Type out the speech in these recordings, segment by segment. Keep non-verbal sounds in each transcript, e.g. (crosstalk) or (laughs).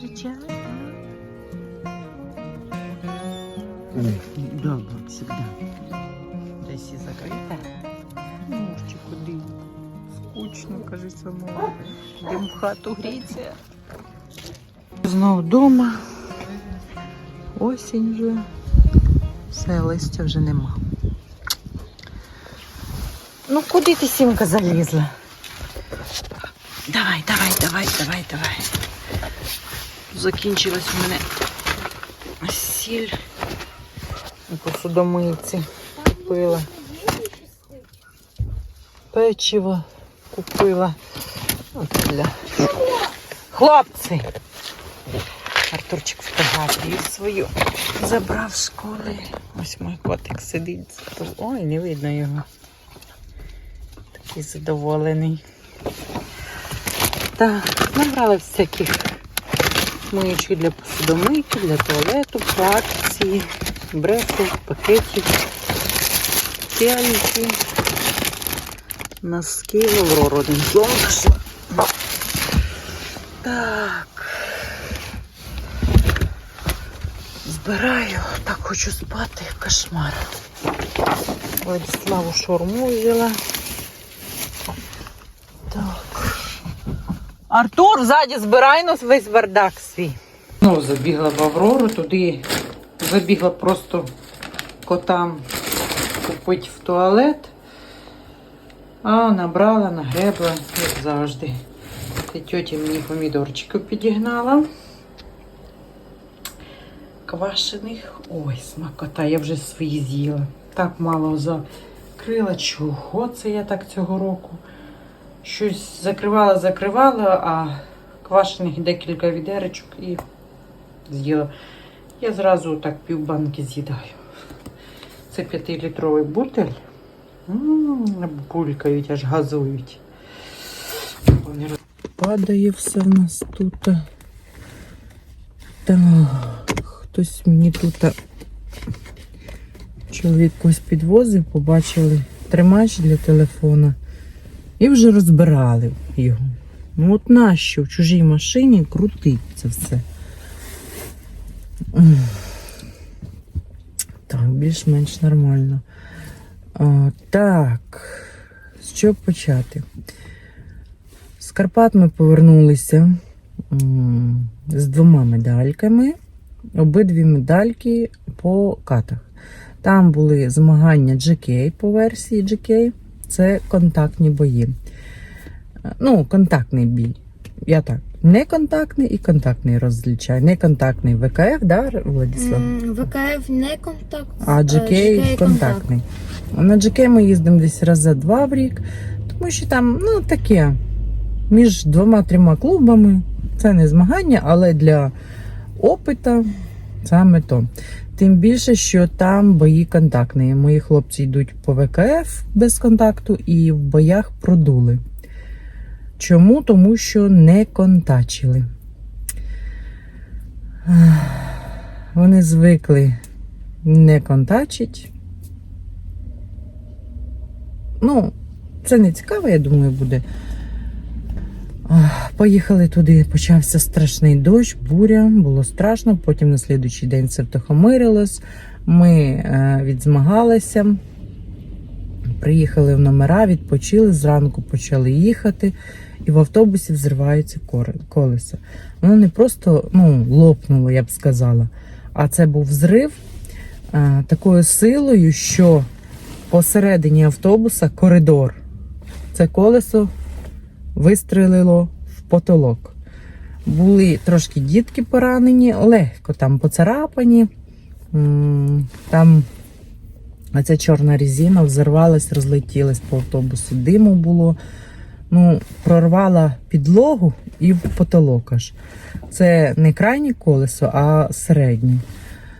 Зустрічати. Дома всегда. Десь і закрита. Ну, ще куди? Скучно, каже самому. Йдемо в хату гріться. Знов вдома. Осінь вже. Все, листя вже нема. Ну куди ти сімка залізла? Давай, давай, давай, давай, давай. Закінчилась у мене сіль. Посудомийці купила. Печиво купила. От для хлопці. Артурчик фотографію свою забрав з школи. Ось мій котик сидить. Ой, не видно його. Такий задоволений. Так, набрали всяких миючок для посудомийки, для туалету, акції, бреку, пакетів, пяльки, носки, в Аврору один знайшла. Так. Збираю, так хочу спати, кошмар. Владиславу шаурму взяла. Артур, ззаді збирай нас весь бардак свій. Ну, забігла в Аврору, туди забігла просто котам купити в туалет. А набрала, нагребла, як завжди. Та тьотя мені помідорчиків підігнала. Квашених. Ой, смакота, я вже свої з'їла. Так мало закрила. Чого це я так цього року? Щось закривала, закривала, а квашених декілька відеречок і з'їла. Я зразу так півбанки з'їдаю. Це п'ятилітровий бутель. М, Булькають, аж газують. Падає все в нас тут. Так, хтось мені тут чоловік когось підвозив, побачили тримач для телефона і вже розбирали його. Ну от нащо в чужій машині крутить це все. Так, більш-менш нормально. А, так, з чого почати? З Карпат ми повернулися з двома медальками. Обидві медальки по катах. Там були змагання GK по версії GK. Це контактні бої. Е, Ну, контактний бій. Я так. Неконтактний і контактний розлічаю. Неконтактний ВКФ, да, Владислав? ВКФ не контакт, А е, GK контактний. На GK ми їздимо десь раз за два в рік, тому що там, ну, таке, між двома-трьома клубами. Це не змагання, але для опита саме то. Тим більше, що там бої контактні. Мої хлопці йдуть по ВКФ без контакту і в боях продули. Чому? Тому що не контачили. Вони звикли не контачить. Ну, це не цікаво, я думаю, буде. Поїхали туди, почався страшний дощ, буря, було страшно. Потім на слідуючий день все втихомирилось. Ми е, відзмагалися, приїхали в номера, відпочили, зранку почали їхати, і в автобусі взриваються колеса. Воно не просто ну, лопнуло, я б сказала, а це був взрив е, такою силою, що посередині автобуса коридор. Це колесо вистрелило в потолок. Були трошки дітки поранені, легко там поцарапані. Там оця чорна резина взорвалась, розлетілась по автобусу. Диму було. Ну, прорвала підлогу і в потолок аж. Це не крайнє колесо, а середнє.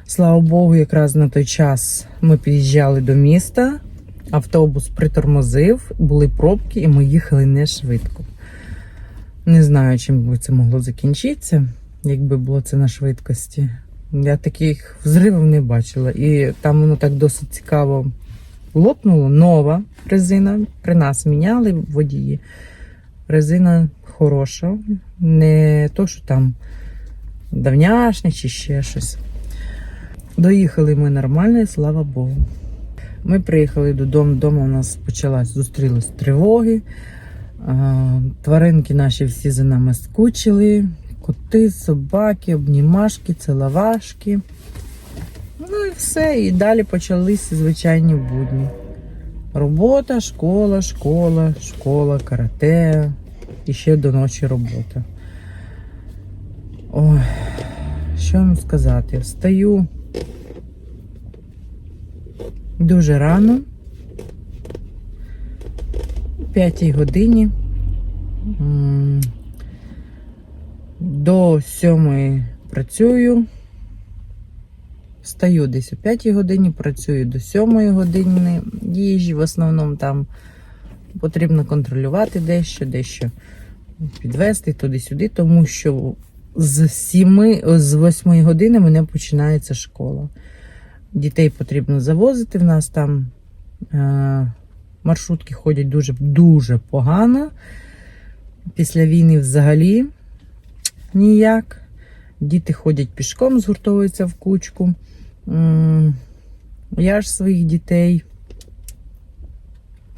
Слава Богу, якраз на той час ми під'їжджали до міста, автобус притормозив, були пробки, і ми їхали не швидко. Не знаю, чим би це могло закінчитися, якби було це на швидкості. Я таких взривів не бачила. І там воно так досить цікаво лопнула нова резина. При нас міняли водії. Резина хороша, не то, що там давняшня чи ще щось. Доїхали ми нормально, слава Богу. Ми приїхали додому, вдома у нас почалась, зустрілись тривоги. Тваринки наші всі за нами скучили. Коти, собаки, обнімашки, целовашки. Ну і все. І далі почалися звичайні будні. Робота, школа, школа, школа, карате. І ще до ночі робота. Ой, що вам сказати? Встаю дуже рано. О 5 годині. До 7 працюю. Встаю десь о 5 годині, працюю до 7 години. Їжі в основному там потрібно контролювати дещо, дещо підвести туди-сюди, тому що з 7, з 8 години мене починається школа. Дітей потрібно завозити. В нас там е, маршрутки ходять дуже, дуже погано. Після війни взагалі ніяк. Діти ходять пішком, згуртовуються в кучку. Я ж своїх дітей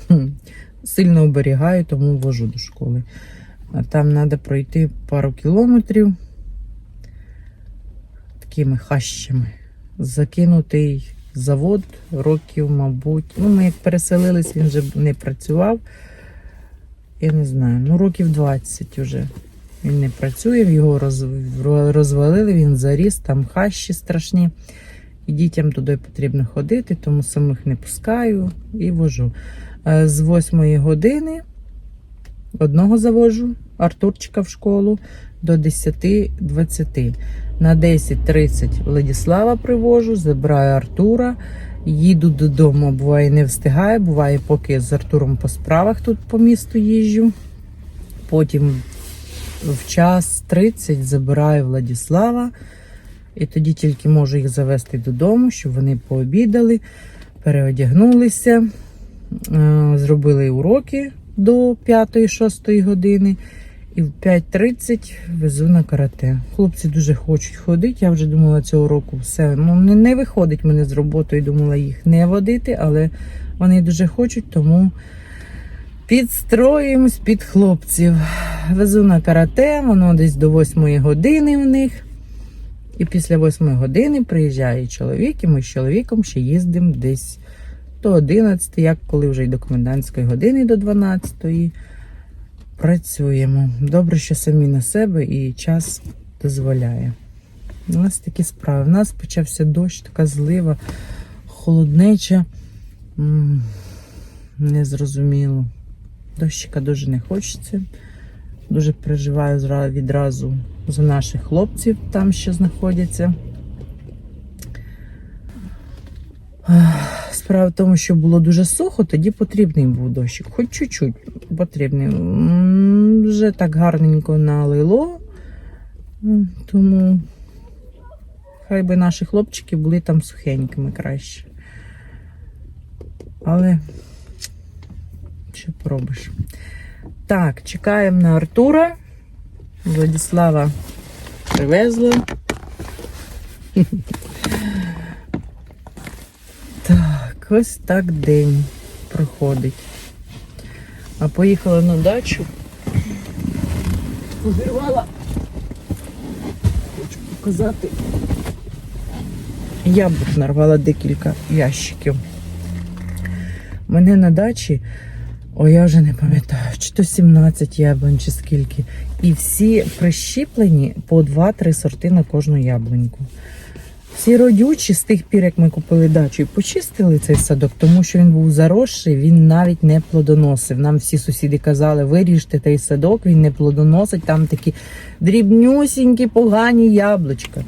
(laughs) сильно оберігаю, тому вожу до школи. Там треба пройти пару кілометрів такими хащами. Закинутий завод років, мабуть. Ну, ми як переселились, він вже не працював. Я не знаю, ну років 20 вже. Він не працює, його розвалили, він заріс, там хащі страшні. І дітям туди потрібно ходити, тому самих не пускаю і вожу. Е, З 8 години одного завожу Артурчика в школу до 10-20. На 10.30 Владислава привожу, забираю Артура, їду додому, буває не встигаю, буває, поки з Артуром по справах тут по місту їжджу. Потім в час 30 забираю Владислава, і тоді тільки можу їх завести додому, щоб вони пообідали, переодягнулися, е, зробили уроки до 5-6 години. І в 5.30 везу на карате. Хлопці дуже хочуть ходити. Я вже думала цього року все. Ну не, не виходить мене з роботою. Думала їх не водити, але вони дуже хочуть, тому підстроїмось під хлопців. Везу на карате, воно десь до 8 години в них. І після 8 години приїжджає чоловік, і ми з чоловіком ще їздимо десь до 11, як коли вже й до комендантської години, до 12. Працюємо. Добре, що самі на себе і час дозволяє. У нас такі справи. У нас почався дощ, така злива, холоднеча. Незрозуміло. Дощика дуже не хочеться. Дуже переживаю відразу за наших хлопців там, що знаходяться. Справа в тому, що було дуже сухо, тоді потрібний був дощик. Хоч чуть-чуть потрібний. Вже так гарненько налило. Тому хай би наші хлопчики були там сухенькими краще. Але що поробиш? Так, чекаємо на Артура. Владислава привезли. (laughs) Так, ось так день проходить. А поїхала на дачу. Позірвала. Хочу показати. Яблук нарвала декілька ящиків. Мене на дачі, о, я вже не пам'ятаю, чи то 17 яблунь, чи скільки. І всі прищіплені по 2-3 сорти на кожну яблуньку. Всі родючі з тих пір, як ми купили дачу, і почистили цей садок, тому що він був заросший, він навіть не плодоносив. Нам всі сусіди казали, виріжте той садок, він не плодоносить, там такі дрібнюсінькі, погані яблучка.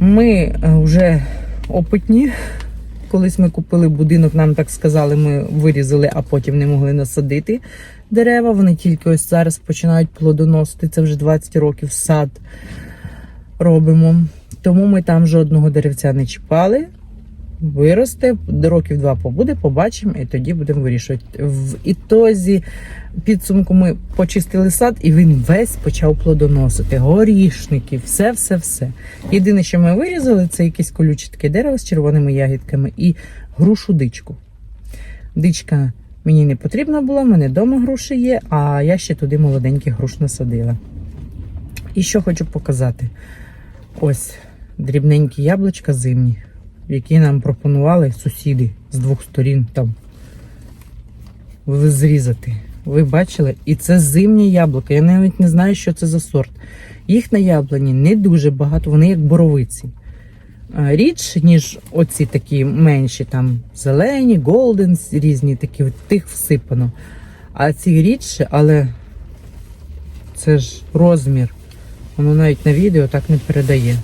Ми е, вже опитні. Колись ми купили будинок, нам так сказали, ми вирізали, а потім не могли насадити дерева. Вони тільки ось зараз починають плодоносити. Це вже 20 років сад робимо. Тому ми там жодного деревця не чіпали. виросте, років два побуде, побачимо, і тоді будемо вирішувати. В ітозі підсумку ми почистили сад, і він весь почав плодоносити. Горішники, все, все, все. Єдине, що ми вирізали, це якесь колюче таке дерево з червоними ягідками і грушу дичку. Дичка мені не потрібна була, в мене вдома груші є, а я ще туди молоденьких груш насадила. І що хочу показати: ось дрібненькі яблучка зимні, які нам пропонували сусіди з двох сторін там зрізати. Ви бачили? І це зимні яблука. Я навіть не знаю, що це за сорт. Їх на яблуні не дуже багато, вони як боровиці. Рідше, ніж оці такі менші, там зелені, голден, різні такі, тих всипано. А ці рідше, але це ж розмір. Воно навіть на відео так не передає.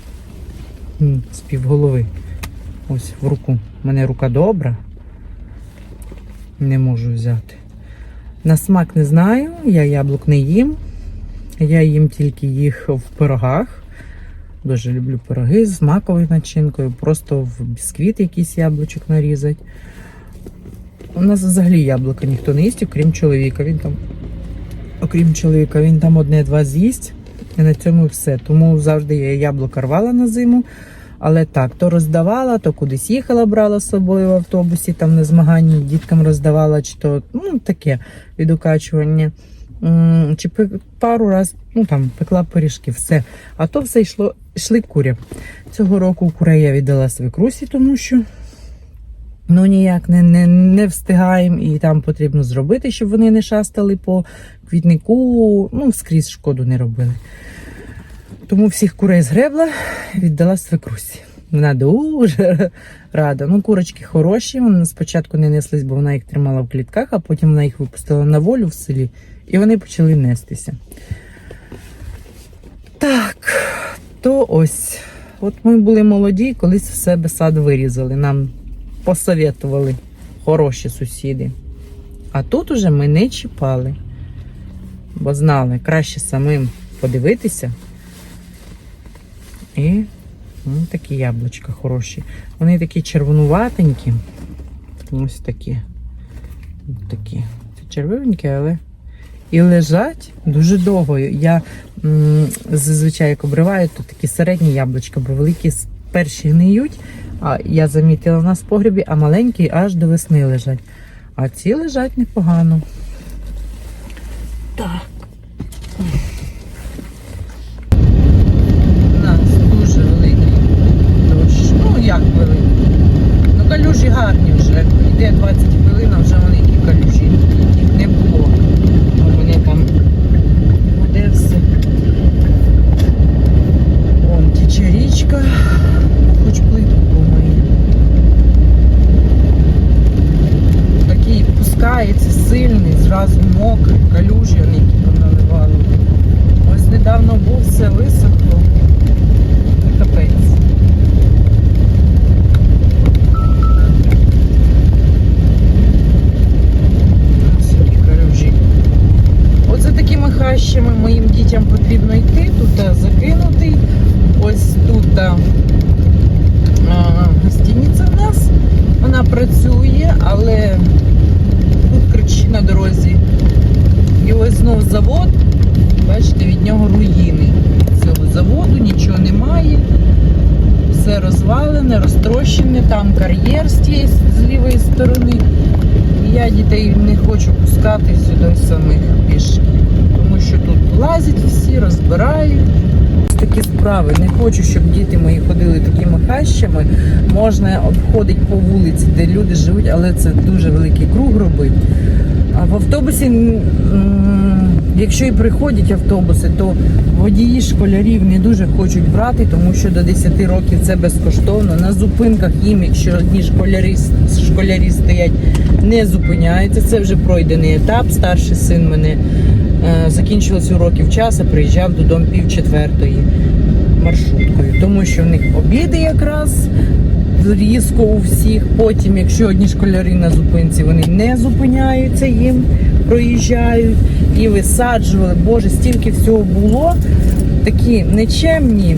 З півголови. Ось в руку. У мене рука добра. Не можу взяти. На смак не знаю, я яблук не їм. Я їм тільки їх в пирогах. Дуже люблю пироги з маковою начинкою, просто в бісквіт якийсь яблучок нарізати. У нас взагалі яблука ніхто не їсть, окрім чоловіка. Він там, окрім чоловіка, він там одне-два з'їсть. І на цьому все. Тому завжди я яблука рвала на зиму. Але так, то роздавала, то кудись їхала, брала з собою в автобусі, там на змаганні діткам роздавала, чи то ну, таке відукачування. Чи пару раз ну, там, пекла пиріжки, все. А то все йшло, йшли курі. Цього року курей я віддала свекрусі, тому що ну, ніяк не, не, не встигаємо, і там потрібно зробити, щоб вони не шастали по квітнику, ну, скрізь шкоду не робили. Тому всіх курей згребла, віддала свекрусі. Вона дуже рада. Ну, курочки хороші. Вони спочатку не неслись, бо вона їх тримала в клітках, а потім вона їх випустила на волю в селі, і вони почали нестися. Так, то ось. От ми були молоді, колись в себе сад вирізали. Нам посоветували хороші сусіди. А тут уже ми не чіпали, бо знали, краще самим подивитися. І ну, такі яблучка хороші. Вони такі червонуватенькі. Ось такі. Ось такі. Це червоненькі, але і лежать дуже довго. Я м, зазвичай як обриваю, то такі середні яблучка, бо великі перші гниють. А я замітила в нас в погребі, а маленькі аж до весни лежать. А ці лежать непогано. Так. 20 хвилин, а вже вони які калюжі. Їх не було. А Вони там де все. Вон тече річка. Хоч плитку помиє. Такий пускається сильний, зразу мокрий, калюжі, вони які поналивали. Ось недавно був, все висохло. Це Капець. Ось які калюжі. Оце такими моїм дітям потрібно йти, тут а, закинутий. Ось тут а, а, гостиниця в нас. Вона працює, але тут кричі на дорозі. І ось знов завод. Бачите, від нього руїни. Цього заводу нічого немає. Все розвалене, розтрощене, там кар'єр з тієї з лівої сторони. Я дітей не хочу пускати сюди самих пішки, що тут лазять всі, розбирають. Такі справи. Не хочу, щоб діти мої ходили такими хащами. Можна обходити по вулиці, де люди живуть, але це дуже великий круг робити. А в автобусі, якщо і приходять автобуси, то водії школярів не дуже хочуть брати, тому що до 10 років це безкоштовно. На зупинках їм, якщо одні школярі, школярі стоять, не зупиняються. Це вже пройдений етап. Старший син мене е, закінчилися уроки вчасно, приїжджав додому пів четвертої маршруткою, тому що в них обіди якраз різко у всіх. Потім, якщо одні школяри на зупинці, вони не зупиняються їм, проїжджають і висаджували. Боже, стільки всього було. Такі нечемні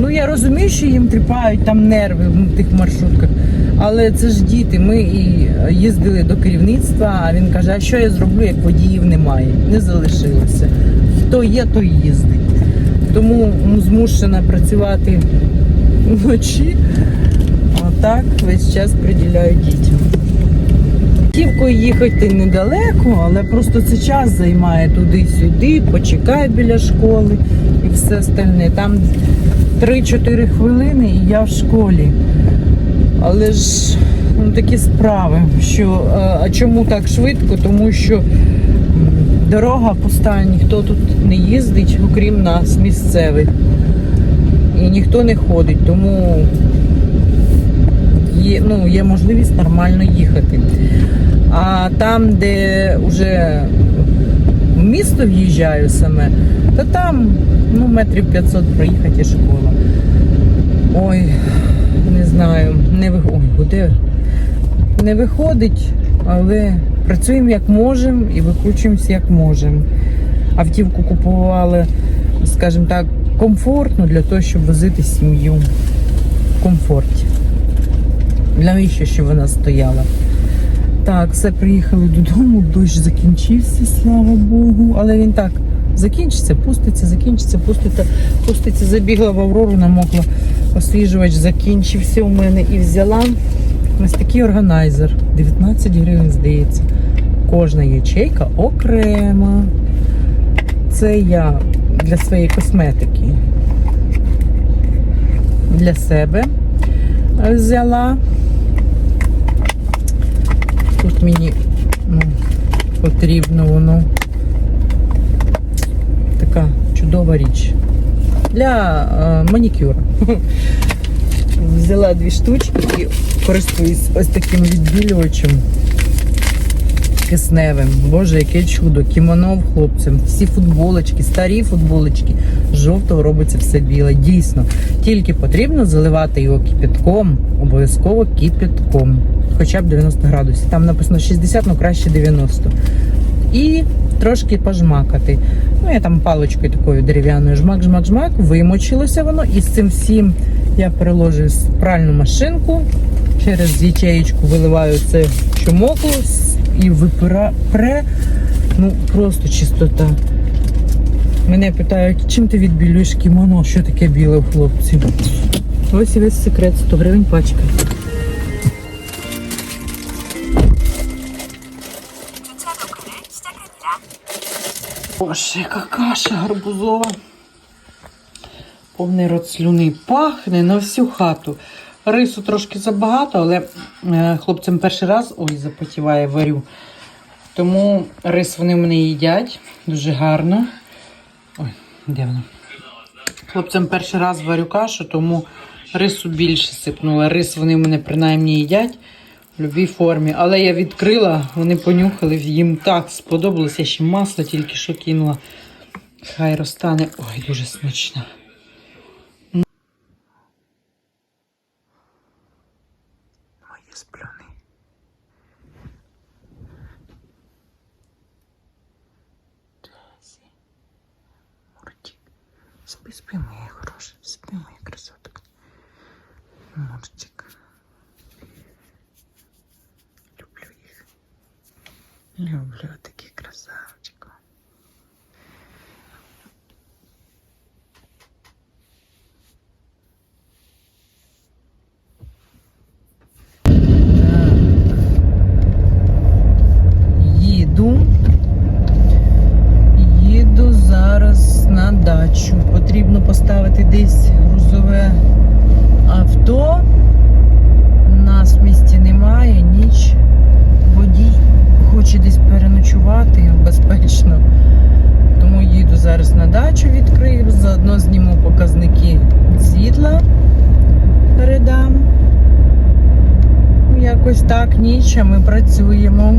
Ну я розумію, що їм тріпають там нерви в тих маршрутках. Але це ж діти. Ми і їздили до керівництва, а він каже, а що я зроблю, як водіїв немає? Не залишилося. Хто є, той їздить. Тому ну, змушена працювати вночі, а так весь час приділяю дітям. Автівкою їхати недалеко, але просто це час займає туди-сюди, почекай біля школи і все остальне. Там 3-4 хвилини і я в школі. Але ж ну, такі справи, що е, а чому так швидко? Тому що дорога пуста, ніхто тут не їздить, окрім нас, місцевих. І ніхто не ходить, тому є, ну, є можливість нормально їхати. А там, де вже в місто в'їжджаю саме, то там ну, метрів 500 проїхати школа. Ой, не знаю, не ви... Ой. Не виходить, але працюємо як можемо і викручуємося як можемо. Автівку купували, скажімо так, комфортно для того, щоб возити сім'ю в комфорті. Навіщо, щоб вона стояла? Так, все, приїхали додому, дощ закінчився, слава Богу. Але він так закінчиться, пуститься, закінчиться, пуститься, пуститься. Забігла в Аврору, намокла. Освіжувач закінчився у мене і взяла ось такий органайзер. 19 гривень, здається. Кожна ячейка окрема. Це я для своєї косметики. Для себе взяла. Тут мені ну, потрібно воно така чудова річ. Для е, манікюра. (laughs) Взяла дві штучки і користуюсь ось таким відбілювачем кисневим. Боже, яке чудо! Кімоно в хлопцям, всі футболочки, старі футболочки. З жовтого робиться все біле. Дійсно, тільки потрібно заливати його кипятком, обов'язково кипятком. Хоча б 90 градусів. Там написано 60, ну краще 90. І трошки пожмакати. Ну, я там паличкою такою дерев'яною жмак, жмак, жмак, вимочилося воно. І з цим всім я переложую в пральну машинку. Через ячеєчку виливаю це чумоку і випира. Ну, просто чистота. Мене питають, чим ти відбілюєш кімоно? Що таке біле в хлопців? Ось і весь секрет, 100 гривень пачка. Боже, яка каша гарбузова. Повний рот слюни пахне на всю хату. Рису трошки забагато, але е, хлопцям перший раз ой, запотіває варю. Тому рис вони в мене їдять дуже гарно. Ой, де? Хлопцям перший раз варю кашу, тому рису більше сипнула. Рис вони мене принаймні їдять в будь-якій формі. Але я відкрила, вони понюхали, їм так сподобалося. Я ще масло тільки що кинула. Хай розтане. Ой, дуже смачно. Спи, спи, моя хороша. Спи, моя красотка. Мурчик. Люблю їх. Люблю таких красавчиків. Їду. Їду зараз на дачу. Потрібно поставити десь грузове авто. Нас в місті немає, ніч. Водій хоче десь переночувати безпечно. Тому їду зараз на дачу, відкрию, заодно зніму показники світла. Передам. Ну, Якось так, ніч, ми працюємо.